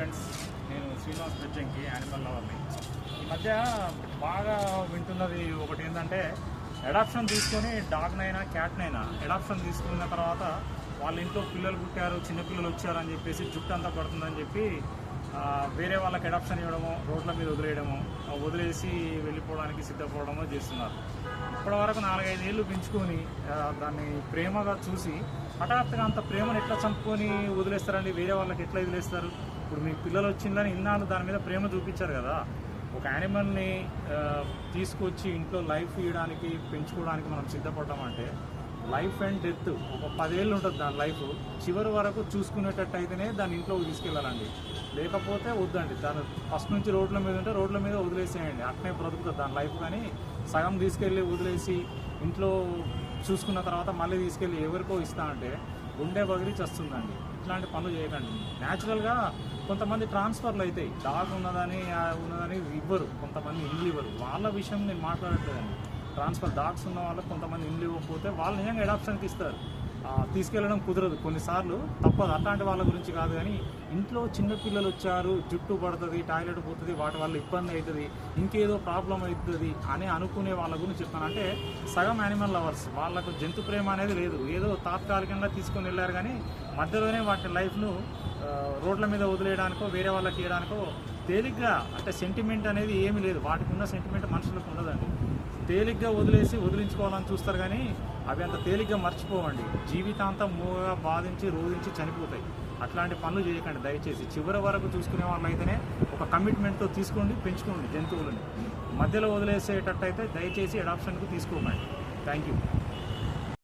Friends నేను Srinivas పెచ్చంకి animal లవర్ని ఈ మధ్య బాగా వింటున్నది ఒకటి ఏంటంటే అడాప్షన్ తీసుకొని డాగ్నైనా క్యాట్నైనా అడాప్షన్ తీసుకున్న తర్వాత వాళ్ళ ఇంట్లో పిల్లలు పుట్టారు చిన్నపిల్లలు వచ్చారు అని చెప్పేసి జుట్టు అంతా పడుతుందని చెప్పి వేరే వాళ్ళకి అడాప్షన్ ఇవ్వడము రోడ్ల మీద వదిలేయడము వదిలేసి వెళ్ళిపోవడానికి సిద్ధపడమో చేస్తున్నారు. ఇప్పటి వరకు నాలుగైదు ఏళ్ళు పెంచుకొని దాన్ని ప్రేమగా చూసి హఠాత్తుగా అంత ప్రేమను ఎట్లా చంపుకొని వదిలేస్తారండి? వేరే వాళ్ళకి ఎట్లా వదిలేస్తారు? ఇప్పుడు మీ పిల్లలు వచ్చిందని ఇన్నాళ్ళు దాని మీద ప్రేమ చూపించారు కదా. ఒక యానిమల్ని తీసుకొచ్చి ఇంట్లో లైఫ్ ఇవ్వడానికి పెంచుకోవడానికి మనం సిద్ధపడ్డామంటే లైఫ్ అండ్ డెత్ ఒక పదేళ్ళు ఉంటుంది దాని లైఫ్. చివరి వరకు చూసుకునేటట్టు అయితేనే దాన్ని ఇంట్లోకి తీసుకెళ్ళాలండి. లేకపోతే వద్దండి. దాని ఫస్ట్ నుంచి రోడ్ల మీద ఉంటే రోడ్ల మీద వదిలేసేయండి. అట్నే బ్రతుకుతుంది దాని లైఫ్ కానీ సగం తీసుకెళ్ళి వదిలేసి ఇంట్లో చూసుకున్న తర్వాత మళ్ళీ తీసుకెళ్ళి ఎవరికో ఇస్తా అంటే గుండె బగిరి చస్తుందండి. ఇట్లాంటి పనులు చేయకండి. న్యాచురల్గా కొంతమంది ట్రాన్స్ఫర్లు అవుతాయి. డాగ్ ఉన్నదని ఉన్నదని ఇవ్వరు. కొంతమంది ఇల్లు ఇవ్వరు. వాళ్ళ విషయం నేను మాట్లాడట్లేదండి. ట్రాన్స్ఫర్ డాక్స్ ఉన్న వాళ్ళకి కొంతమంది ఇండ్లు ఇవ్వకపోతే వాళ్ళు నిజంగా అడాప్షన్కి ఇస్తారు. తీసుకెళ్ళడం కుదరదు. కొన్నిసార్లు తప్పదు. అట్లాంటి వాళ్ళ గురించి కాదు కానీ ఇంట్లో చిన్న పిల్లలు వచ్చారు జుట్టు పడుతుంది టాయిలెట్ పోతుంది వాటి వల్ల ఇబ్బంది అవుతుంది ఇంకేదో ప్రాబ్లం అవుతుంది అని అనుకునే వాళ్ళ గురించి చెప్తాను. అంటే సగం యానిమల్ లవర్స్ వాళ్ళకు జంతు ప్రేమ అనేది లేదు. ఏదో తాత్కాలికంగా తీసుకొని వెళ్ళారు కానీ మధ్యలోనే వాటి లైఫ్ను రోడ్ల మీద వదిలేయడానికో వేరే వాళ్ళకి ఇవ్వడానికో తేలిగ్గా అంటే సెంటిమెంట్ అనేది ఏమీ లేదు. వాటికి ఉన్న సెంటిమెంట్ మనుషులకు ఉండదండి. తేలిగ్గా వదిలేసి వదిలించుకోవాలని చూస్తారు కానీ అవి అంత తేలిగ్గా మర్చిపోవండి. జీవితాంతం మూగగా బాధించి రోధించి చనిపోతాయి. అట్లాంటి పనులు చేయకండి దయచేసి. చివరి వరకు చూసుకునే వాళ్ళైతేనే ఒక కమిట్మెంట్తో తీసుకోండి పెంచుకోండి జంతువులని. మధ్యలో వదిలేసేటట్టయితే దయచేసి అడాప్షన్కి తీసుకోకండి. Thank you